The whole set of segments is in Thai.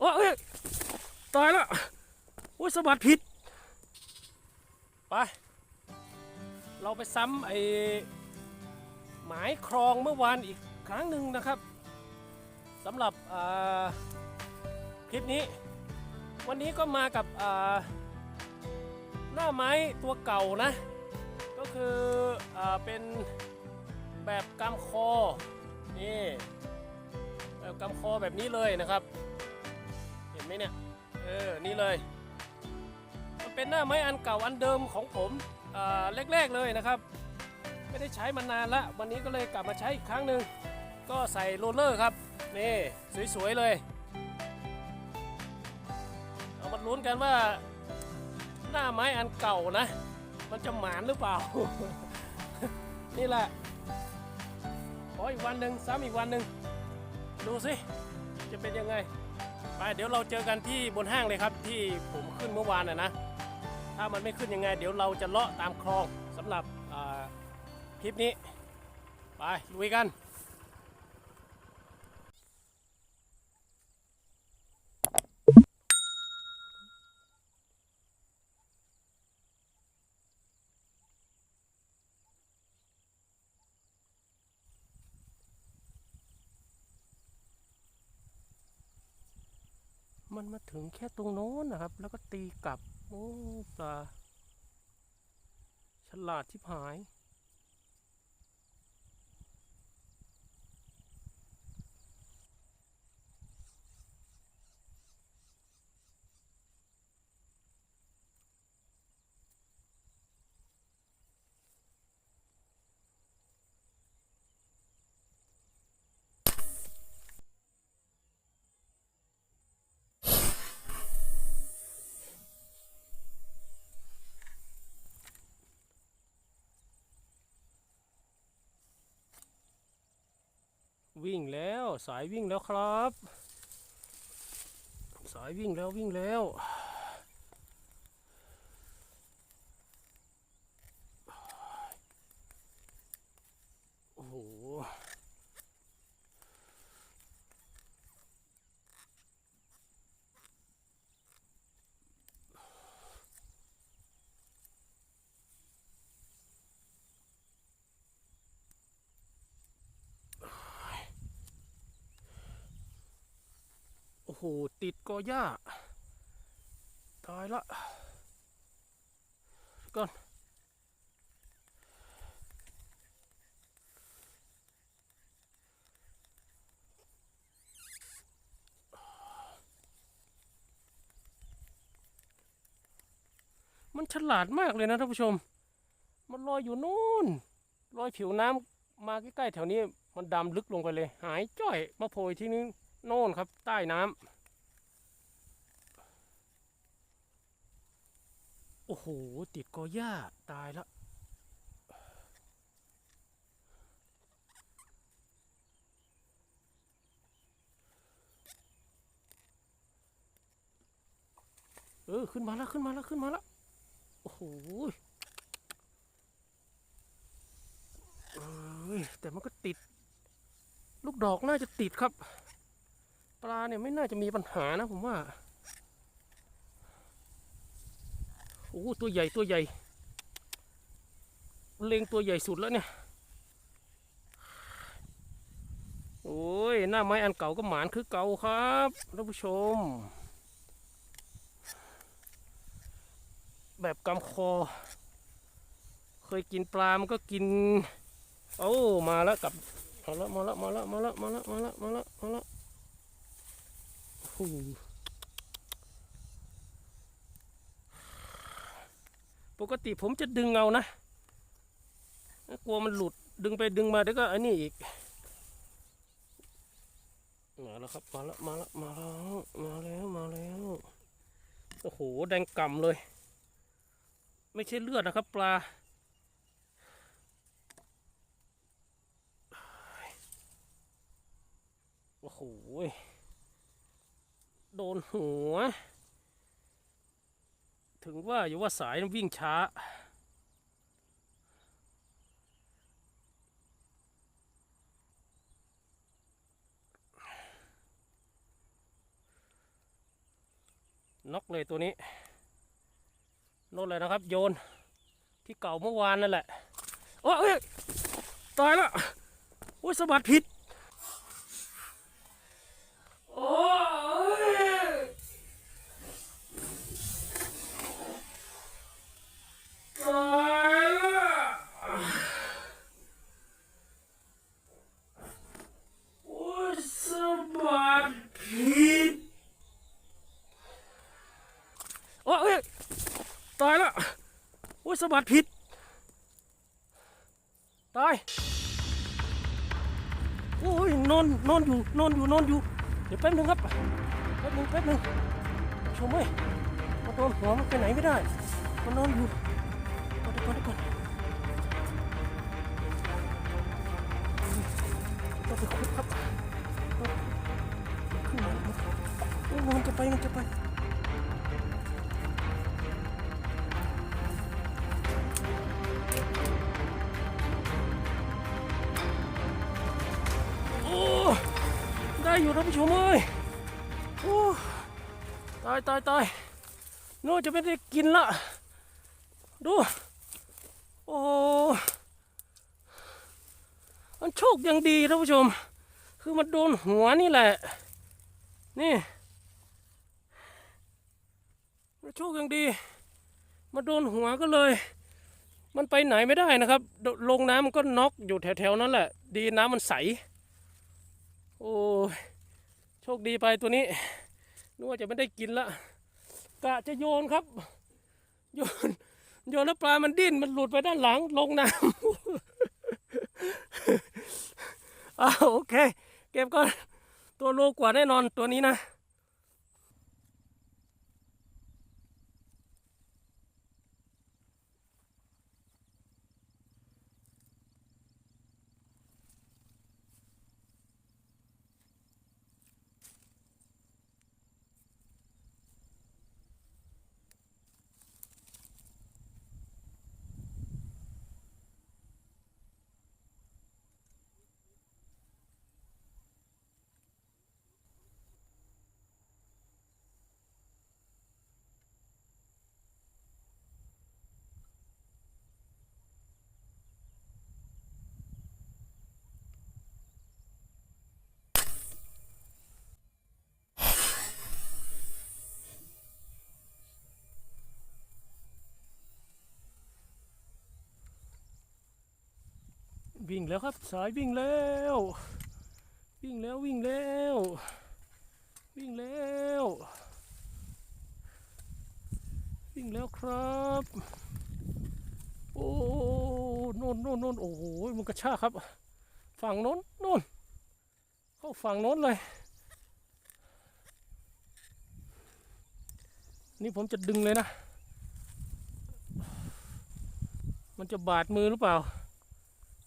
โอ้ยตายแล้วโอ้ยสะบัดผิด ไป เราไปซ้ำไอ้หมายครองเมื่อวานอีกครั้งหนึ่งนะครับสำหรับคลิปนี้ วันนี้ก็มากับหน้าไม้ตัวเก่านะ ก็คืออเป็นแบบกำคอนี่แบบกำคอแบบนี้เลยนะครับ ไหมเนี่ย เออ นี่เลย มันเป็นหน้าไม้อันเก่าอันเดิมของผมแรกๆเลยนะครับ ไม่ได้ใช้มานานละ วันนี้ก็เลยกลับมาใช้อีกครั้งหนึ่ง ก็ใส่โรลเลอร์ครับ นี่สวยๆเลย เอามาลุ้นกันว่า หน้าไม้อันเก่านะ มันจะหมานหรือเปล่า นี่แหละขออีกวันหนึ่งซ้ำอีกวันหนึ่งดูสิจะเป็นยังไง ไปเดี๋ยวเราเจอกันที่บนห้างเลยครับ ที่ผมขึ้นเมื่อวานนะนะ ถ้ามันไม่ขึ้นยังไง เดี๋ยวเราจะเลาะตามคลองสำหรับคลิปนี้ ไปลุยกัน มันมาถึงแค่ตรงโน้นนะครับ แล้วก็ตีกลับ โอ้ปลาฉลาดที่หาย วิ่งแล้วสายวิ่งแล้วครับ สายวิ่งแล้ววิ่งแล้ว โอ้โห โอ้โห ติดกอหญ้า ตายละก่อนมันฉลาดมากเลยนะท่านผู้ชม มันลอยอยู่นู่น ลอยผิวน้ำมาใกล้ๆแถวนี้ มันดำลึกลงไปเลย หายจ้อย มาโผล่ทีนึง โน่นครับใต้น้ำโอ้โห ติดกอหญ้าตายละเออ ขึ้นมาแล้ว ขึ้นมาแล้ว ขึ้นมาแล้ว โอ้โหเอ้ยแต่มันก็ติด ลูกดอกน่าจะติดครับ ปลาเนี่ยไม่น่าจะมีปัญหานะผมว่าโอ้ตัวใหญ่ตัวใหญ่ เล็งตัวใหญ่สุดแล้วเนี่ย โอ้ย หน้าไม้อันเก่าก็หมานคือเก่าครับท่านผู้ชม แบบกำคอ เคยกินปลา มันก็กิน โอ้ มาแล้วกับ มาแล้วมาแล้วมาแล้วมาแล้วมาแล้วมาแล้วมาแล้วมาแล้วโอ้โห ปกติผมจะดึงเอานะ กลัวมันหลุดดึงไปดึงมาเดี๋ยวก็อันนี้อีก มาแล้วครับ มาแล้ว มาแล้ว มาแล้ว มาแล้ว มาแล้ว โอ้โห แดงก่ำเลย ไม่ใช่เลือดนะครับ ปลาโอ้โห โดนหัว ถึงว่าอยู่ว่าสายวิ่งช้า น็อกเลยตัวนี้โน่นเลยนะครับ โยนที่เก่าเมื่อวานนั่นแหละโอ้ยตายแล้วโอ้ยสะบัดผิดโอ้ยเอ้ยตายแล้ว สะบัดผิด ตาย โอ้ยนอนนอนอยู่นอนอยู่นอนอยู่ เดี๋ยวแป๊บนึงครับ แป๊บนึงแป๊บนึงชมเว้ยมันโดนหัวมันไปไหนไม่ได้ มันนอนอยู่ก่อนเดี๋ยวก่อนเดี๋ยวก่อนต้องไปคุยครับขึ้นมาโอ้ยมันจะไปมันจะไป อยู่ท่านผู้ชมเอ้ยโอ้ตายตายตายโน่จะไม่ได้กินละ ดู โอ้มันโชคยังดีท่านผู้ชม คือมันโดนหัวนี่แหละ นี่มันโชคยังดีมาโดนหัวก็เลย มันไปไหนไม่ได้นะครับ ลงน้ำมันก็น็อกอยู่แถวๆนั้นแหละ ดีน้ำมันใส โอ้ย โชคดีไปตัวนี้นึกว่าจะไม่ได้กินละกะจะโยนครับ โยนโยนแล้วปลามันดิ้นมันหลุดไปด้านหลังลงน้ำอ้าโอเค เก็บก่อนตัวโลกว่าแน่นอนตัวนี้นะ วิ่งแล้วครับ สายวิ่งแล้ว วิ่งแล้ววิ่งแล้ว วิ่งแล้ว วิ่งแล้วครับ โอ้โน่นโน่นโน่นโอ้โหมันกระชากครับ ฝั่งโน้นโน่นเข้าฝั่งโน้นเลยนี่ผมจะดึงเลยนะ มันจะบาดมือหรือเปล่า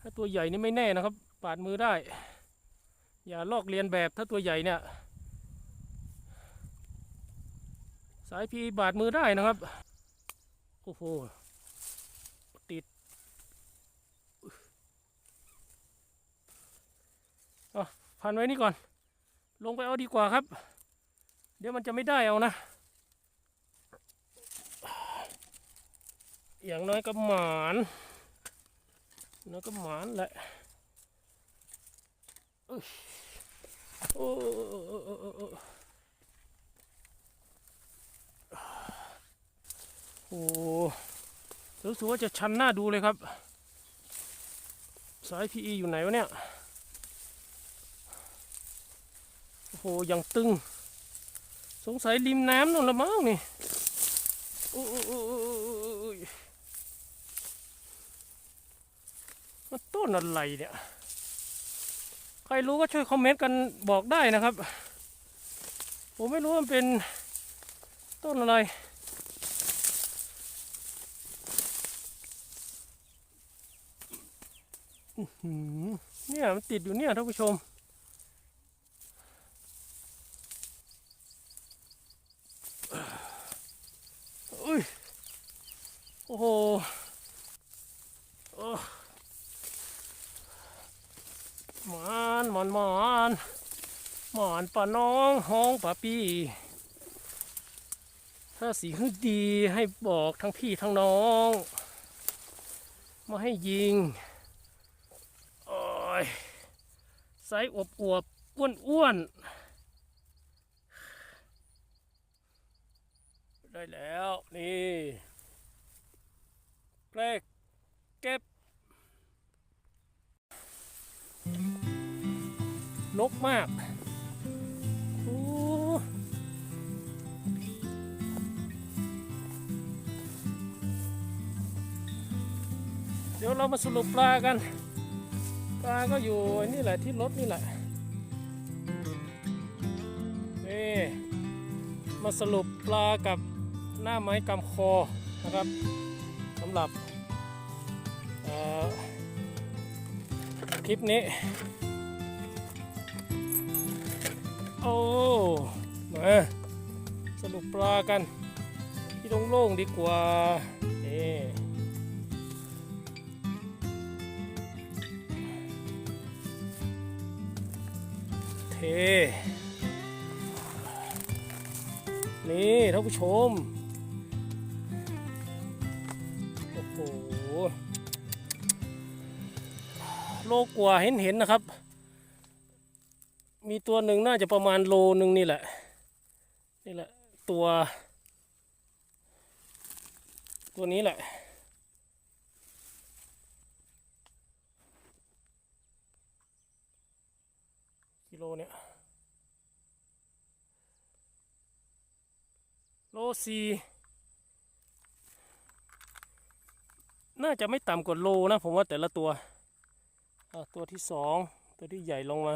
ถ้าตัวใหญ่นี่ไม่แน่นะครับปาดมือได้ อย่าลอกเลียนแบบถ้าตัวใหญ่เนี่ย สายพีบาดมือได้นะครับ โอ้โห ติดอะพันไว้นี่ก่อน ลงไปเอาดีกว่าครับ เดี๋ยวมันจะไม่ได้เอานะ อย่างน้อยก็หมาน nó có món lại Ui. Ô, ô, ô, ô, ô, ô. โอ้รู้สึกว่าจะชันหน้าดูเลยครับ สาย PE อยู่ไหนวะเนี่ย โอ้โหยังตึง สงสัยริมน้ำนู่นละมั้งนี่ โอ้โอ้โอ้ย มั นต้นอะไรเนี่ย ใครรู้ก็ช่วยคอมเมนต์กันบอกได้นะครับ ผมไม่รู้มันเป็นต้นอะไร เนี่ยมันติดอยู่เนี่ยท่านผู้ชมอุ้ย โอ้โหโอ้ หมานหม อนหมอนหมอนป่าน้องห้องป่าปี ถ้าสีให้นดีให้บอกทั้งพี่ทั้งน้องมาให้ยิงโอ้ยไซส์อวบอวบอ้วนอ้วนได้แล้ว นี่แกล้เก็บ ลกมากโอ้เดี๋ยวเรามาสรุปปลากัน ปลาก็อยู่นี่แหละที่รถนี่แหละนี่มาสรุปปลากับหน้าไม้กำคอนะครับสำหรับคลิปนี้ โอ้มาสรุปปลากัน ที่โล่งๆดีกว่านี่เท นี่ท่านผู้ชม โอ้โห โลกว่าเห็นเห็นๆนะครับ มีตัวหนึ่งน่าจะประมาณโลหนึ่งนี่แหละ นี่แหละ ตัว ตัวนี้แหละกิโลเนี่ยโลสีน่าจะไม่ต่ำกว่าโลนะ ผมว่าแต่ละตัว ตัวที่สอง ตัวที่ใหญ่ลงมา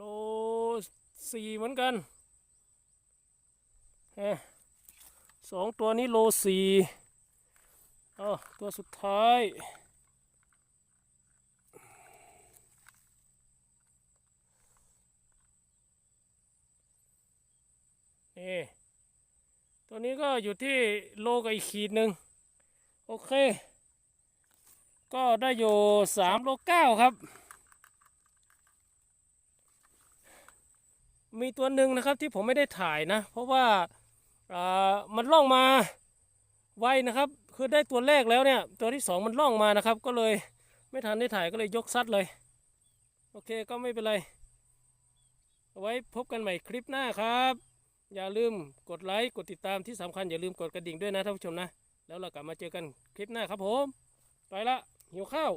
โลสี่เหมือนกันสองตัวนี้โลสี่อ๋อตัวสุดท้าย นี่ ตัวนี้ก็อยู่ที่โลกับอีกขีดหนึ่งโอเค ก็ได้อยู่สามโลเก้าครับ มีตัวหนึ่งนะครับที่ผมไม่ได้ถ่ายนะ เพราะว่าอ่ามันล่องมาไวนะครับ คือได้ตัวแรกแล้วเนี่ย ตัวที่สองมันล่องมานะครับ ก็เลยไม่ทันได้ถ่ายก็เลยยกซัดเลย โอเคก็ไม่เป็นไรเอาไว้พบกันใหม่คลิปหน้าครับ อย่าลืมกดไลค์กดติดตามที่สำคัญอย่าลืมกดกระดิ่งด้วยนะท่านผู้ชมนะ แล้วเรากลับมาเจอกันคลิปหน้าครับผม ไปละหิวข้าว